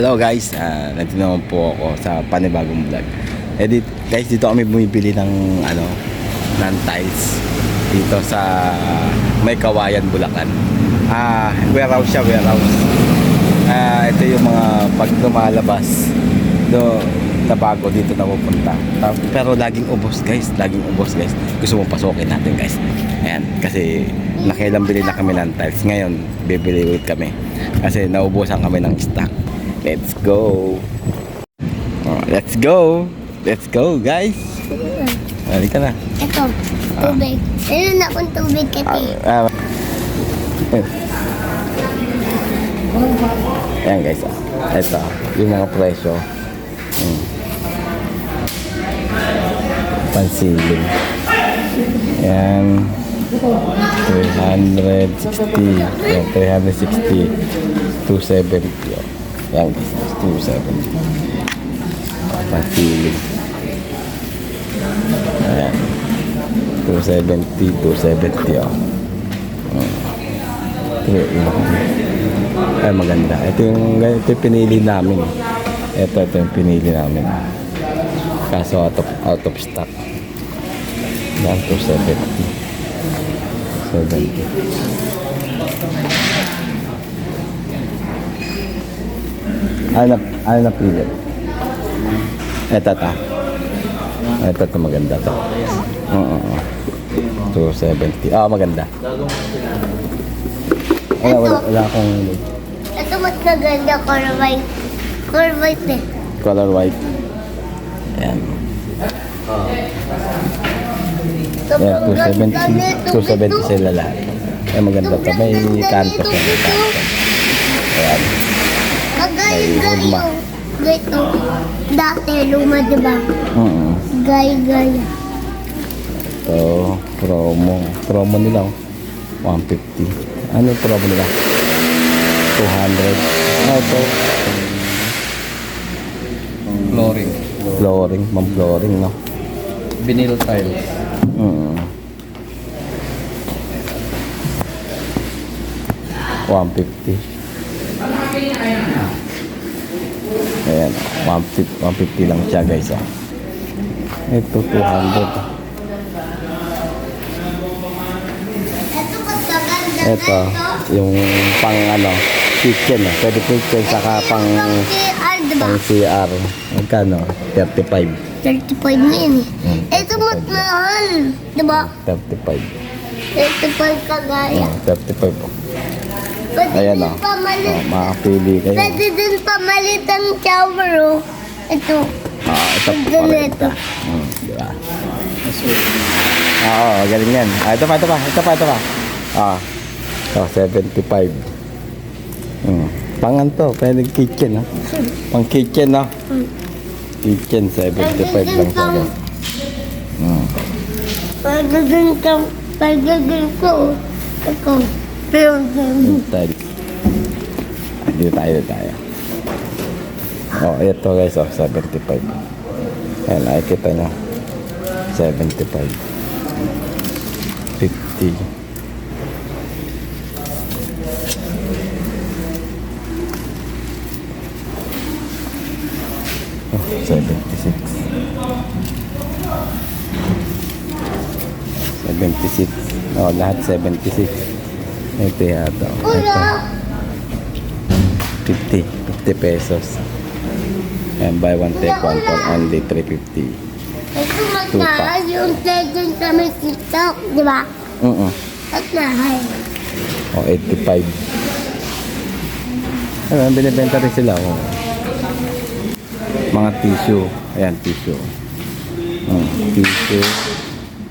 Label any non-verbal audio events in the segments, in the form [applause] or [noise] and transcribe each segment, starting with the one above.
Hello guys, uh, nandito po ako sa panibagong vlog. Eh, di, guys, dito kami bumibili ng ano, ng tiles dito sa May Kawayan, Bulacan. Ah, warehouse siya, warehouse. Ah, ito yung mga pag lumalabas do na bago dito na pupunta. Ta- Pero laging ubos guys, laging ubos guys. Gusto mo pasukin natin guys. Ayan, kasi nakilang bili na kami ng tiles. Ngayon, bibili ulit kami. Kasi naubusan kami ng stock. Let's go! Oh, let's go! Let's go guys! Halika na. Ito, tubig. Meron na akong tubig kasi. Ah, ah. Ayan guys, ah. ito, yung mga presyo. Hmm. Pansiling. Ayan. 360. Ayan, 360. 270. Oh. Ayan guys, 270. Pansiling. Ayan. 270, 270 oh. Ito yung ay maganda. Ito yung, ito yung pinili namin. Ito, ito yung pinili namin. Kaso out of, out of stock. Yan, 270. 70. Ano na, ano na pili? Ito ta. Ito to maganda to. Oo. oo. 270. Ah, maganda. Wala, wala, wala akong Ito mas maganda, Corvite. Corvite eh. color white. Ayan. Ayan, 270. 270 sila lahat. Ayan, maganda to. May kanto siya. Ayan. Hugma. gayo. Gito. Dati, luma, diba? Mm Gaya-gaya. Ito, promo. Promo nila. oh. 150. Ano yung promo nila? 200. Ah, ito. Flooring. Flooring. Mang flooring, no? Vinyl tiles. Mm. 150. Ayan, 150, 150 lang siya guys. Ah. Ito 200. Ito yung pang ano, kitchen. Ah. Pwede kitchen saka pang, pang CR. Magkano? 35. 35 na yan eh. Hmm. Ito mas mahal. Diba? 35. 35 kagaya. Oh, 35 po. Pwede Ayan oh. pamalit. oh makapili kayo. Pwede din pamalit ang shower oh. Ito. Ah, ito pala ito. ito. Hmm, di ba? Ah, Oo, galing yan. Ah, ito pa, ito pa, ito pa, ito pa. Ah, ito, 75. Hmm. Pangan to, pwede kitchen, ha? Pang kitchen? Hmm. Kitchen, 75 lang guys. Hmm. Pwede din ka. Pwede din ko. Ito. Pero. Ah, Dito tayo, dito tayo. Oh, ito guys, oh, 75. Ayan, nakikita nyo. 75. 50. Oh, 76. 76. Oh, lahat 76. Ito yata. oh. Ito. Kuya. 50. 50 pesos. And buy one take one for only 350. Ito mahal yung sa may TikTok. Di ba? Oo. At mahal. O, 85. Ano, binibenta rin sila. Oh. Mga tissue. Ayan, tissue. Hmm, tissue.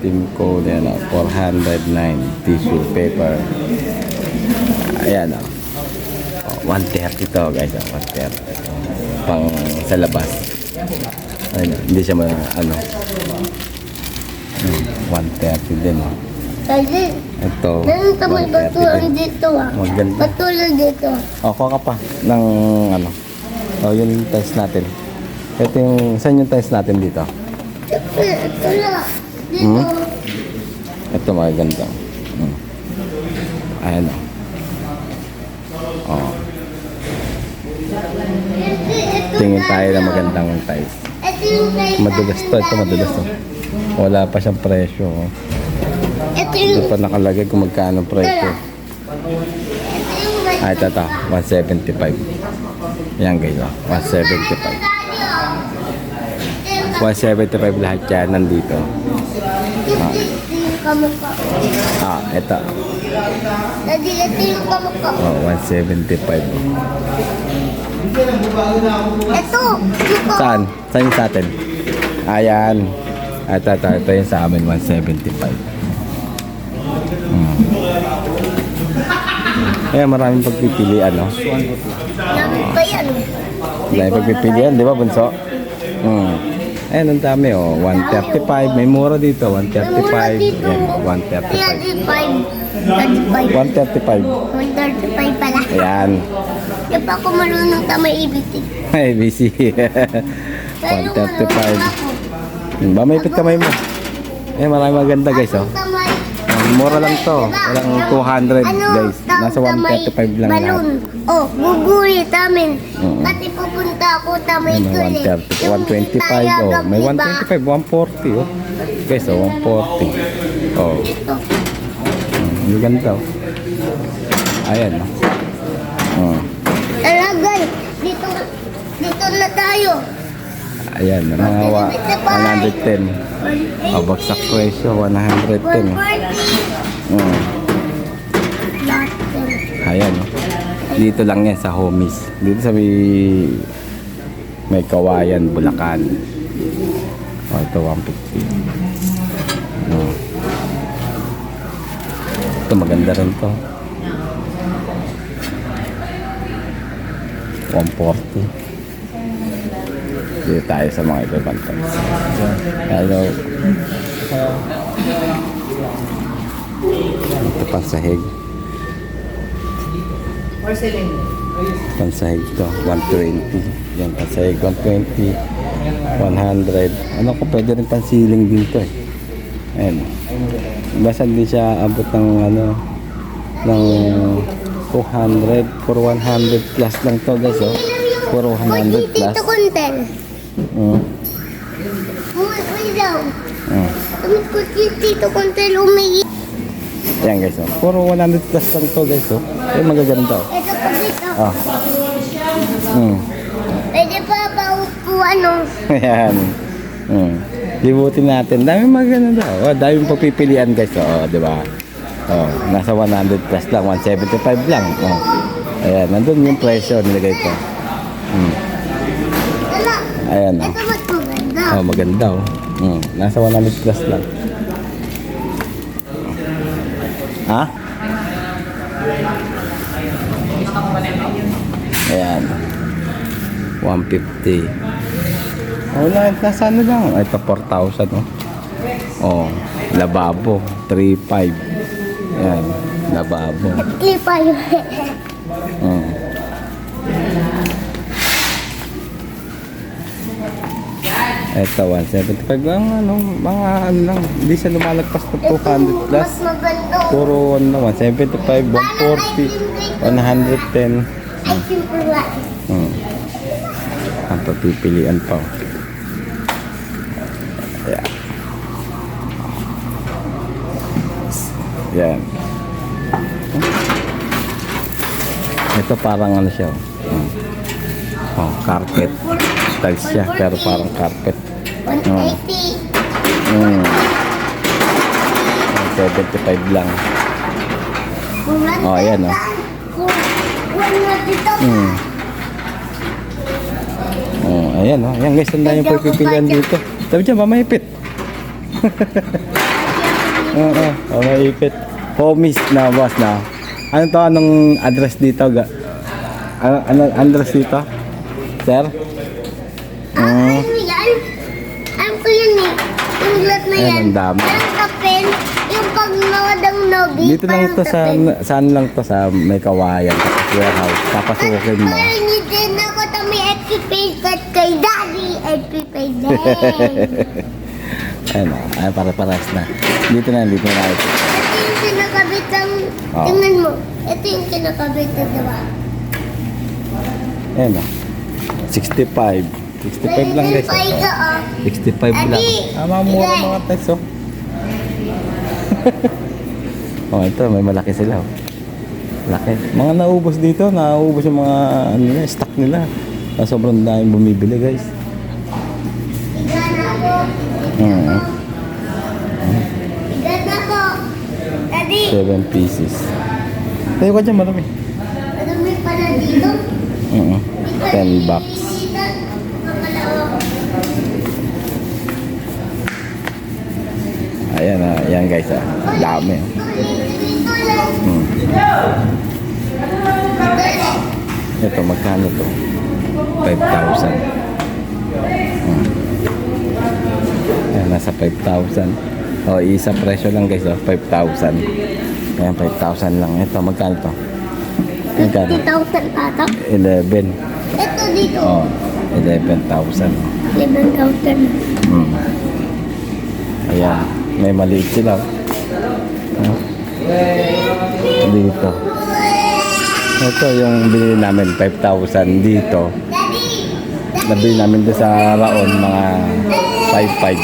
Team code, yan o. 409 tissue paper. Ayan o. Oh, 130 to guys. Oh, 130. Pang sa labas. Ayun, hindi siya ma, ano. Hmm, 130 din oh. Kasi, Ito. meron ka may 130 batuan din. dito ah. Maganda. Dito. O, kuha ka pa ng ano. O, yun yung tiles natin. Ito yung, saan yung tiles natin dito? Siyempre, ito lang. Hmm? Ito maganda. Hmm. Ayan o. O. Tingin tayo ng magandang tiles. Madulas to, ito madulas to. Wala pa siyang presyo. Oh. Pa nakalagay kung magkano presyo. Kay... Ah, ito, ito. 175. Yan oh. 175. 175 lahat yan nandito. Yung kamukha. Ah, ito. Daddy, ito yung kamukha. Oh, 175. Ito! Ito! Saan? Saan yung sa atin? Ayan. Ito, ito, ito yung sa amin, 175. Hmm. Ayan, maraming pagpipilian, no? Namin pa yan. Dahil pagpipilian, di ba, Bunso? Hmm. Ayan, ang dami, oh. 135. May mura dito, 135. Ayan, 135. 35. 35. 135. 135 pala. Ayan. Di pa ako marunong tama ibitin. Ay, busy. Pero 135. marunong ako. Hmm, Ba, may ipit kamay mo. Eh, marami maganda, guys, oh. Mura lang to. Walang 200, guys. Nasa 135 lang lahat. Oh, gugulit namin. Oo. Pati pupunta ako tamay. 130, 125, oh. May 125, 140, oh. Guys, oh, 140. Oh, ang ganda, oh. Ayan, oh. Oh. Dito, dito na tayo. ayan, mga wa, 110. Oh, bagsak presyo, 110. 140. Oh, ayan, oh. Dito lang yan sa homies. Dito sa may may kawayan, Bulacan. Oh, ito 150. Oh. Ito maganda rin to. 140. Dito tayo sa mga ibang times. Hello. Ito pansahig. Pansahig to, 120. Yan, pansahig 120. 100. Ano ko pwede rin pansiling dito eh. Ayan. Basta hindi siya abot ng ano ng 200 for 100 plus lang to guys oh. For 100 plus. Dito konten. Mm. Umuwi daw. Mm. Tumit ko dito konten umihi. Ayan guys oh. For 100 plus lang to guys oh. Ay magaganda oh. Ito pa dito. Ah. Mm. Pwede pa ba upo ano? [laughs] Ayan. Mm. Libutin natin. Dami maganda daw. Oh, daming pagpipilian guys. Oh, di ba? Oh, nasa 100 plus lang, 175 lang. Oh. Ayan, nandun yung presyo nilagay ko. Mm. Ayan oh. Ito mas maganda. Oh, maganda oh. Mm. Nasa 100 plus lang. Ha? Ayan. 150. Oh, na, nasa ano lang? Ito, 4,000, oh. Oh, lababo. 3,500. Ayan, lababo. Lipa yun. Mm. Ito, 175 lang, ano, mga ano lang, hindi siya lumalagpas ng 200 plus. Mas maganda. Puro ano, 175, 140, 110. Ay, simple lang. Hmm. Ang papipilian pa. Ayan. Yan. Ito parang ano siya. Hmm. Oh, carpet. Tiles siya, pero parang carpet. 180. Hmm. 75 lang. Oh, ayan, oh. Hmm. Oh, ayan oh. Ayan guys, tanda yung pagpipilian dito. Sabi dyan, mamahipit. Oo, oh, mamahipit. Homies na, boss na. Ano to? Anong address dito? Ga? Ano, ano address dito? Sir? Ah, Mm. ano yan? Alam ko yun eh. Lot na Ayan, yan. ang dami. Yung pag nawadang nobi. Dito lang ito sa, saan lang to sa may kawayan. Tapos warehouse. Papasukin mo. Parang hindi din ako to may equipage at kay daddy. Equipage din. [laughs] Ayan oh. Ayan, para-paras na. Dito na, dito na ito. Ito yung kinakabit ng... Oo. Tingnan mo. Ito yung kinakabit na diba? Ayan oh. 65. 65 lang guys. Ay, ka, oh. 65 lang. Daddy! Ah, mga test oh. [laughs] oh, ito may malaki sila oh. Laki. Mga naubos dito, naubos yung mga ano nila, stock nila. Ah, sobrang daming bumibili guys. Ako. Daddy, 7 pieces. Tayo ka dyan, marami. madami pala dito. Oo. 10 bucks. Dito, pangalawa. Ayan ah, ayan guys ah. Dami. Hmm. Ito, magkano to? 5,000. Hmm. Ayan, nasa 5,000. O, isa presyo lang guys, oh, 5,000. Ayan, 5,000 lang. Ito, magkano to? Magkano? 50,000 ata. 11. Ito dito. Oh, 11,000. 11,000. Hmm. Ayan, may maliit sila. oh. Oh. Dito. Ito yung binili namin, 5,000 dito. Nabili namin doon sa Raon, mga 5,500.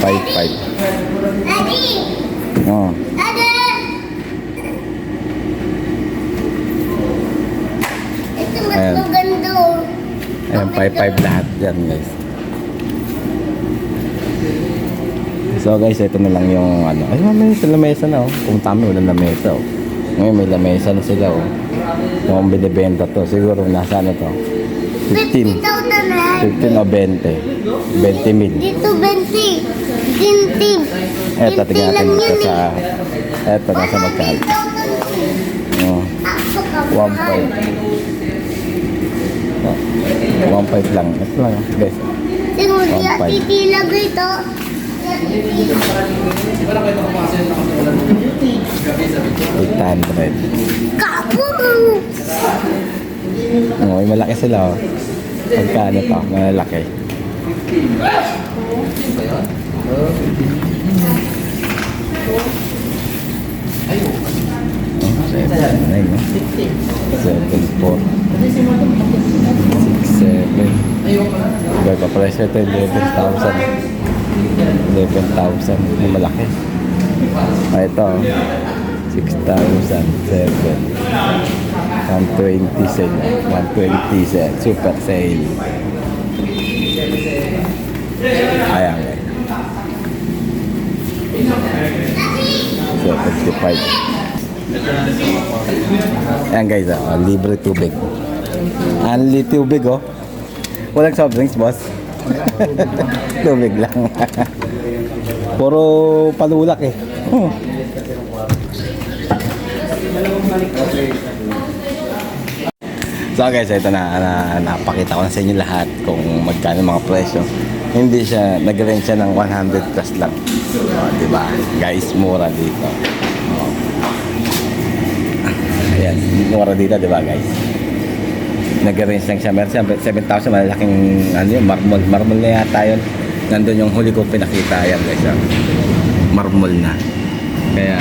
5,500. Daddy! Oh. Ayan. Ayan, 5,500 lahat yan guys. So guys, ito na lang yung ano. Ay, may lamesa na oh. Kung tama, walang lamesa oh. Ngayon may lamesa na sila oh. Kung binibenta to, siguro nasa ano to? 15. 50,000 na. 15 o 20. 20 mil. Dito 20. Dintim. Eto, tingnan natin dito sa... Eto, nasa magkano. Oh, 1.5. Oh, 1.5 lang. Ito lang guys. Tingnan mo, 1.5. titilag ito. 800. Kapo! Oh, may malaki sila oh. Pagkano to? Malalaki. Oh, seven, nine, no? Seven, four. Six, seven. Iba pa presyo ito, 11,000. 11,000. May malaki. Ah, ito, oh. 6,000, seven. 120 sale. 120 sale. Super sale. Ayan. So, 55. Ayan guys, ah, libre tubig. Only tubig oh. Walang soft drinks, boss. [laughs] tubig lang. [laughs] Puro palulak eh. Hmm. So guys, ito na, na napakita ko na sa inyo lahat kung magkano mga presyo. Hindi siya, nag-range siya ng 100 plus lang. O, di ba? Guys, mura dito. O. Ayan, mura dito, di ba guys? Nag-range lang siya. Meron siya 7,000, malaking ano yun, marmol. Marmol na yata yun. Nandun yung huli ko pinakita. Ayan guys, ah. marmol na. Kaya,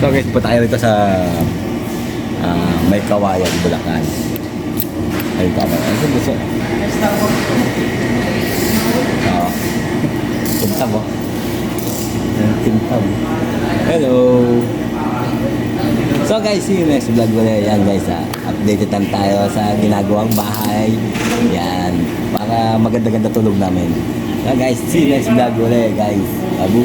so guys, punta tayo rito sa ah, may kawayan, Bulacan. Ay, tama. Ano sa gusto? Oo. Tintab, oh. Ayan, Tintab. Hello! So guys, see you next vlog ulit. Yan guys, ah. updated lang tayo sa ginagawang bahay. Yan. Para maganda-ganda tulog namin. So guys, see you next vlog ulit guys. Abu!